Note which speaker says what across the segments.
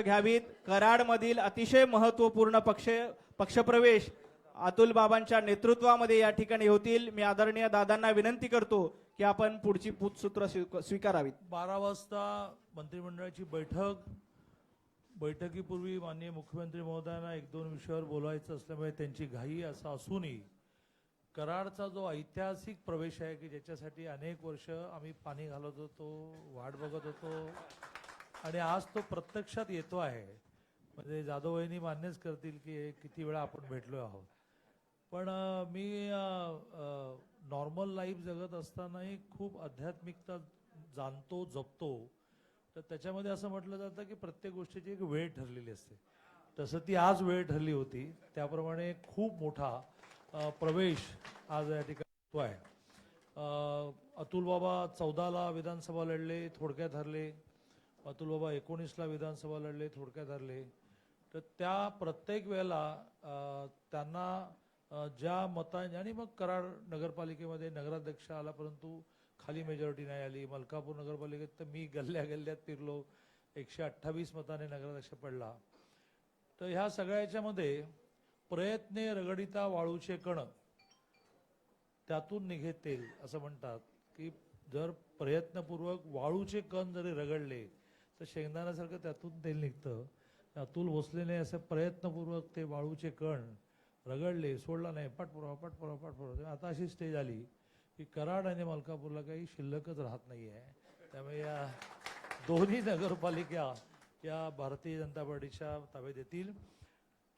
Speaker 1: घ्यावीत. कराडमधील अतिशय महत्त्वपूर्ण पक्ष पक्षप्रवेश अतुल बाबांच्या नेतृत्वामध्ये या ठिकाणी होतील. मी आदरणीय दादांना विनंती करतो की आपण पुढची सूत्र स्वीकारावीत.
Speaker 2: बारा वाजता मंत्रिमंडळाची बैठक. बैठकीपूर्वी माननीय मुख्यमंत्री महोदयांना एक दोन विषयावर बोलायचं असल्यामुळे त्यांची घाई असं असूनही कराडचा जो ऐतिहासिक प्रवेश आहे की ज्याच्यासाठी अनेक वर्ष आम्ही पाणी घालत होतो वाट बघत होतो आणि आज तो प्रत्यक्षात येतो आहे. म्हणजे जाधव वहिनी मान्यच करतील की हे किती वेळा आपण भेटलो आहोत. पण मी नॉर्मल लाईफ जगत असतानाही खूप आध्यात्मिकता जाणतो जपतो. तर त्याच्यामध्ये असं म्हटलं जातं की प्रत्येक गोष्टीची एक वेळ ठरलेली असते. तसं ती आज वेळ ठरली होती. त्याप्रमाणे खूप मोठा प्रवेश आज या ठिकाणी होतो आहे. अतुल बाबा चौदाला विधानसभा लढले थोडक्यात हरले. अतुल बाबा एकोणीसला विधानसभा लढले थोडक्यात हरले. तर त्या प्रत्येक वेळेला त्यांना ज्या मतांनी आणि मग कराड नगरपालिकेमध्ये नगराध्यक्ष आला परंतु खाली मेजॉरिटी नाही आली. मलकापूर नगरपालिकेत तर मी गल्ल्या गल्ल्यात फिरलो. एकशे अठ्ठावीस मताने नगराध्यक्ष पडला. तर ह्या सगळ्याच्यामध्ये प्रयत्ने रगडिता वाळूचे कण त्यातून निघेतील असं म्हणतात की जर प्रयत्नपूर्वक वाळूचे कण जरी रगडले तर शेंगदाण्यासारखं त्यातून तेल निघतं. अतुल भोसलेने असे प्रयत्नपूर्वक ते वाळूचे कण रगडले सोडला नाही. पाठपुरावा पाठपुरावा पाठपुरावा आता अशी स्टेज आली की कराड आणि मलकापूरला काही शिल्लकच राहत नाही आहे त्यामुळे या दोन्ही नगरपालिका या भारतीय जनता पार्टीच्या ताब्यात येतील.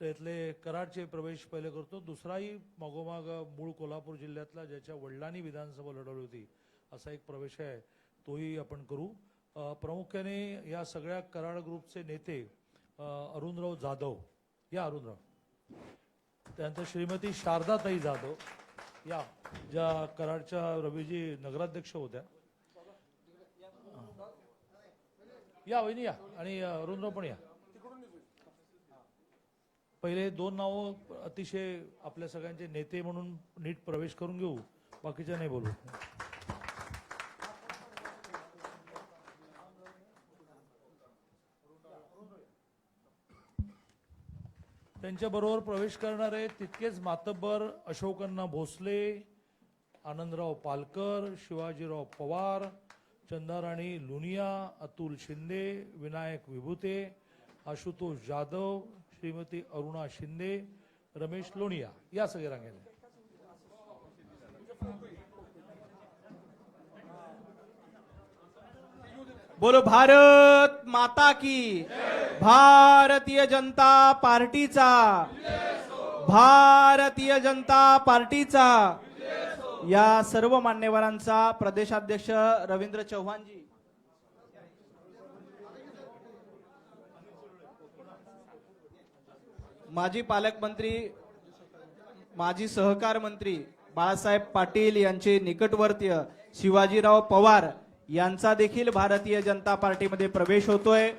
Speaker 2: त्यातले कराडचे प्रवेश पहिले करतो. दुसराही मागोमाग मूळ कोल्हापूर जिल्ह्यातला ज्याच्या वडिलांनी विधानसभा लढवली होती असा एक प्रवेश आहे तोही आपण करू. प्रामुख्याने या सगळ्या कराड ग्रुपचे नेते अरुणराव जाधव या अरुणराव. त्यानंतर श्रीमती शारदाताई जाधव या ज्या कराडच्या रवीजी नगराध्यक्ष होत्या. या वहिनी या आणि अरुणराव पण या. पहिले दोन नावं अतिशय आपल्या सगळ्यांचे नेते म्हणून नीट प्रवेश करून घेऊ बाकीच्या नाही बोलू. त्यांच्याबरोबर प्रवेश करणारे तितकेच मातब्बर अशोकन्ना भोसले आनंदराव पालकर शिवाजीराव पवार चंदाराणी लुनिया अतुल शिंदे विनायक विभूते आशुतोष जाधव श्रीमती अरुणा शिंदे रमेश लोणिया या सगळे रांगेने
Speaker 1: बोलो भारत माता की। भारतीय जनता पार्टीचा. भारतीय जनता पार्टीचा. या सर्व मान्यवरांचा प्रदेशाध्यक्ष रवींद्र चव्हाणजी माजी पालकमंत्री माजी सहकार मंत्री बाळासाहेब पाटील यांचे निकटवर्तीय शिवाजीराव पवार यांचा देखील भारतीय जनता पार्टीमध्ये प्रवेश होतोय.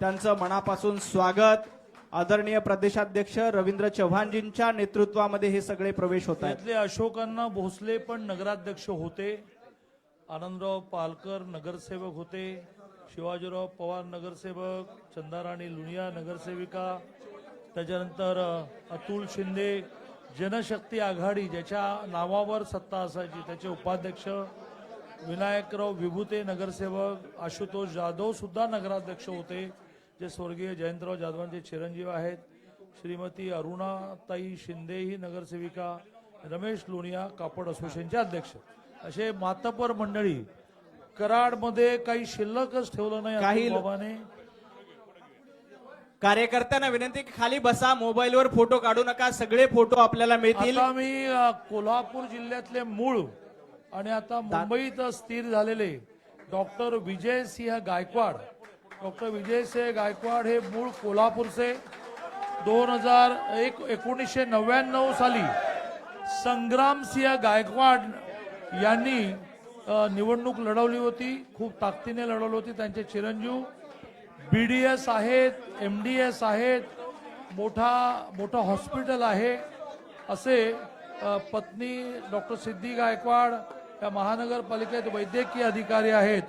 Speaker 1: त्यांचं मनापासून स्वागत. आदरणीय प्रदेशाध्यक्ष रवींद्र चव्हाणजींच्या नेतृत्वामध्ये हे सगळे प्रवेश होत आहेत.
Speaker 2: त्यातले अशोकांना भोसले पण नगराध्यक्ष होते. आनंदराव पालकर नगरसेवक होते. शिवाजीराव पवार नगरसेवक चंदाराणी लुनिया नगरसेविका त्याच्यानंतर अतुल शिंदे जनशक्ती आघाडी ज्याच्या नावावर सत्ता असायची त्याचे उपाध्यक्ष विनायकराव विभूते नगरसेवक आशुतोष जाधव सुद्धा नगराध्यक्ष होते. जे स्वर्गीय जयंतराव जाधवांचे चिरंजीव आहेत श्रीमती अरुणाताई शिंदे ही नगरसेविका रमेश लोणिया कापड असोसिएशनचे अध्यक्ष. असे मातपर मंडळी कराडमध्ये काही शिल्लकच ठेवलं नाही
Speaker 1: काही
Speaker 2: बाबाने.
Speaker 1: कार्यकर्त्यांना विनंती की खाली बसा मोबाईलवर फोटो काढू नका सगळे फोटो आपल्याला मिळतील.
Speaker 2: आता मी अ, कोल्हापूर जिल्ह्यातले मूळ आणि आता मुंबईत स्थिर झालेले डॉक्टर विजय सिंह गायकवाड डॉक्टर विजय सिंह गायकवाड हे मूळ कोल्हापूरचे दोन हजार एक एकोणीसशे नव्याण्णव साली संग्रामसिंह गायकवाड यांनी निवडणूक लढवली होती. खूप ताकदीने लढवली होती त्यांचे चिरंजीव. बी डी एस आहेत एम डी एस आहेत मोठा मोठं हॉस्पिटल आहे असे पत्नी डॉक्टर सिद्धी गायकवाड या महानगरपालिकेत वैद्यकीय अधिकारी आहेत.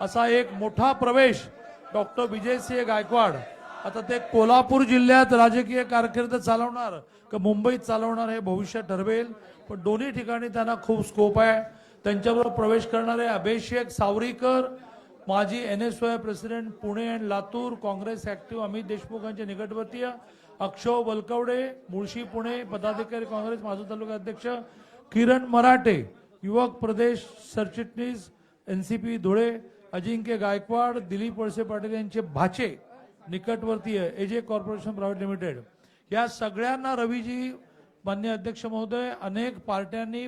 Speaker 2: असा एक मोठा प्रवेश डॉक्टर विजयसिंह गायकवाड. आता ते कोल्हापूर जिल्ह्यात राजकीय कारकीर्द चालवणार का मुंबईत चालवणार हे भविष्य ठरवेल. पण दोन्ही ठिकाणी त्यांना खूप स्कोप आहे. त्यांच्याबरोबर प्रवेश करणारे अभिषेक सावरीकर माजी N S Y president Pune and Latur Congress active Amit Deshmukh यांचे निकटवर्तीय अक्षय बलकवडे मुळशी पुणे पदाधिकारी काँग्रेस माजू तालुका अध्यक्ष किरण मराठे युवक प्रदेश सरचिटणीस पी धुळे अजिंक्य गायकवाड दिलीप वळसे पाटील यांचे भाचे निकटवर्तीय एजे कॉर्पोरेशन प्रायव्हेट लिमिटेड या सगळ्यांना रवीजी मान्य अध्यक्ष महोदय अनेक पार्ट्यांनी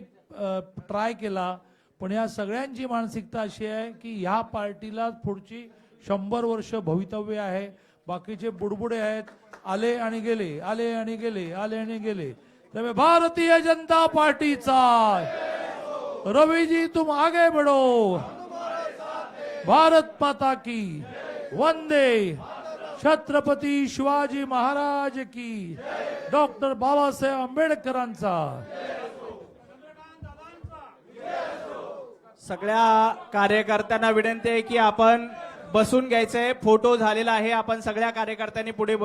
Speaker 2: ट्राय केला पण या सगळ्यांची मानसिकता अशी आहे की ह्या पार्टीला पुढची शंभर वर्ष भवितव्य आहे. बाकीचे बुडबुडे आहेत. आले आणि गेले आले आणि गेले आले आणि गेले. त्यामुळे भारतीय जनता पार्टीचा रवीजी तुम आगे बढ़ो. भारत माता की। वंदे। छत्रपती शिवाजी महाराज की। डॉक्टर बाबासाहेब आंबेडकरांचा।
Speaker 1: सगळ्या कार्यकर्त्यांना विनंती आहे की आपण बसून घ्यायचंय. फोटो झालेला आहे. आपण सगळ्या कार्यकर्त्यांनी पुढे बस-